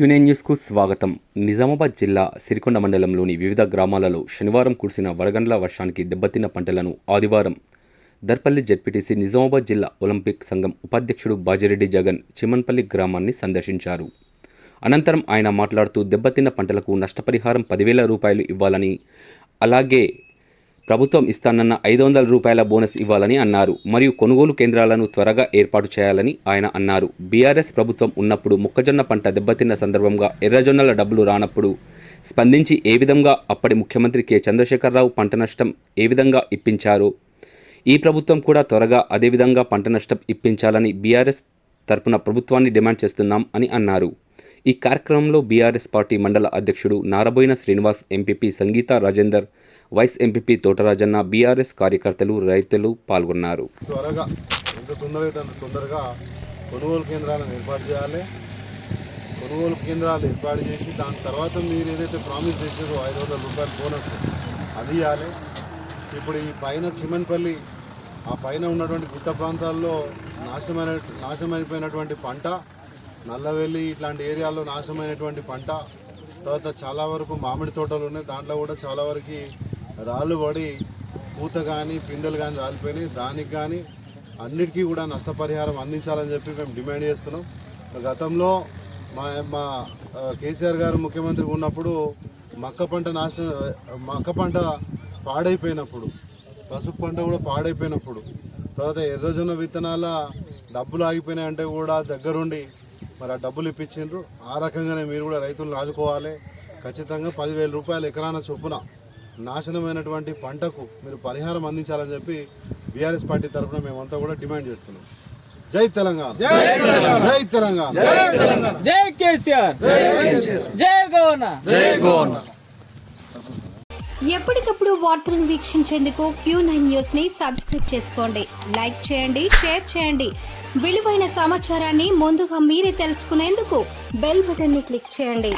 క్యూనే న్యూస్కు స్వాగతం. నిజామాబాద్ జిల్లా సిరికొండ మండలంలోని వివిధ గ్రామాలలో శనివారం కురిసిన వడగండ్ల వర్షానికి దెబ్బతిన్న పంటలను ఆదివారం దర్పల్లి జడ్పీటీసీ నిజామాబాద్ జిల్లా ఒలింపిక్ సంఘం ఉపాధ్యక్షుడు బాజిరెడ్డి జగన్ చిమన్పల్లి గ్రామాన్ని సందర్శించారు. అనంతరం ఆయన మాట్లాడుతూ దెబ్బతిన్న పంటలకు నష్టపరిహారం పదివేల రూపాయలు ఇవ్వాలని అలాగే ప్రభుత్వం ఇస్తానన్న ఐదు వందల రూపాయల బోనస్ ఇవ్వాలని అన్నారు. మరియు కొనుగోలు కేంద్రాలను త్వరగా ఏర్పాటు చేయాలని ఆయన అన్నారు. బీఆర్ఎస్ ప్రభుత్వం ఉన్నప్పుడు మొక్కజొన్న పంట దెబ్బతిన్న సందర్భంగా ఎర్రజొన్నల డబ్బులు రానప్పుడు స్పందించి ఏ విధంగా అప్పటి ముఖ్యమంత్రి కె. చంద్రశేఖరరావు పంట నష్టం ఏ విధంగా ఇప్పించారో ఈ ప్రభుత్వం కూడా త్వరగా అదే విధంగా పంట నష్టం ఇప్పించాలని బీఆర్ఎస్ తరపున ప్రభుత్వాన్ని డిమాండ్ చేస్తున్నాం అని అన్నారు. ఈ కార్యక్రమంలో బీఆర్ఎస్ పార్టీ మండల అధ్యక్షుడు Naraboina Srinivas MPP Sangeetha Rajender vice MPP Thotarajanna BRS కార్యకర్తలు రైతులు పాల్గొన్నారు. త్వరగా ఎంత తొందరగా తొందరగా కొనుగోలు కేంద్రాలను ఏర్పాటు చేయాలి. కొనుగోలు కేంద్రాలు ఏర్పాటు చేసి దాని తర్వాత మీరు ఏదైతే ప్రామిస్ చేసారో ఐదు వందల రూపాయల బోనస్ అది ఇవ్వాలి. ఇప్పుడు ఈ పైన చిమన్పల్లి ఆ పైన ఉన్నటువంటి గుట్ట ప్రాంతాల్లో నాశనమైన నాశనమైపోయినటువంటి పంట నల్లవెల్లి ఇట్లాంటి ఏరియాల్లో నాశనమైనటువంటి పంట తర్వాత చాలా వరకు మామిడి తోటలు ఉన్నాయి. దాంట్లో కూడా చాలా వరకు రాళ్ళు పడి పూత కానీ పిందెలు కానీ రాలిపోయినాయి. దానికి కానీ అన్నిటికీ కూడా నష్టపరిహారం అందించాలని చెప్పి మేము డిమాండ్ చేస్తున్నాం. గతంలో మా మా కేసీఆర్ గారు ముఖ్యమంత్రి ఉన్నప్పుడు మక్క పంట నాశనం మక్క పంట పాడైపోయినప్పుడు పసుపు పంట కూడా పాడైపోయినప్పుడు తర్వాత ఎర్రజొన్న విత్తనాల డబ్బులు ఆగిపోయినాయంటే కూడా దగ్గరుండి మరి ఆ డబ్బులు ఇప్పించిండ్రు. ఆ రకంగానే మీరు కూడా రైతులను ఆదుకోవాలి. ఖచ్చితంగా పదివేల రూపాయలు ఎకరాన చొప్పున నాశనమైనటువంటి పంటకు మీరు పరిహారం అందించాలని చెప్పి బీఆర్ఎస్ పార్టీ తరఫున మేమంతా కూడా డిమాండ్ చేస్తున్నాం. జై తెలంగాణ. జై తెలంగాణ. జై కేసీఆర్. జై గవర్న ఎప్పటికప్పుడు వార్తలను వీక్షించేందుకు క్యూ నైన్ న్యూస్ని సబ్స్క్రైబ్ చేసుకోండి. లైక్ చేయండి షేర్ చేయండి. విలువైన సమాచారాన్ని ముందుగా మీరే తెలుసుకునేందుకు బెల్ బటన్ని క్లిక్ చేయండి.